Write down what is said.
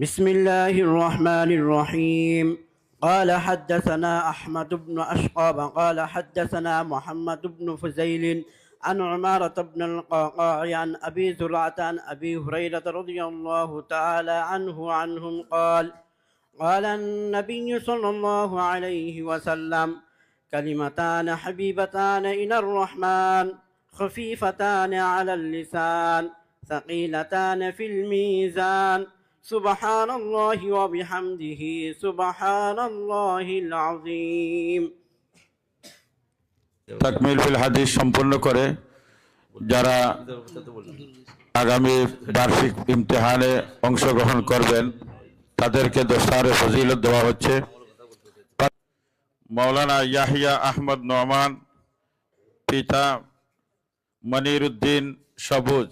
بسم الله الرحمن الرحيم. قال حدثنا أحمد بن أشقاب قال حدثنا محمد بن فزيل عن عمارة بن القعقاع عن أبي زرعة عن أبي هريرة رضي الله تعالى عنه عنهم قال قال النبي صلى الله عليه وسلم كلمتان حبيبتان إلى الرحمن خفيفتان على اللسان ثقيلتان في الميزان. سبحان الله وبحمده سبحان الله العظيم তাকমিল ফিল হাদিস সম্পূর্ণ করে যারা আগামী বার্ষিক ইমতিহানে অংশগ্রহণ করবেন তাদেরকে দোসারে ফজিলত দেওয়া হচ্ছে মৌলানা ইয়াহিয়া আহমদ নোমান পিতা মনিরুদ্দিন সবুজ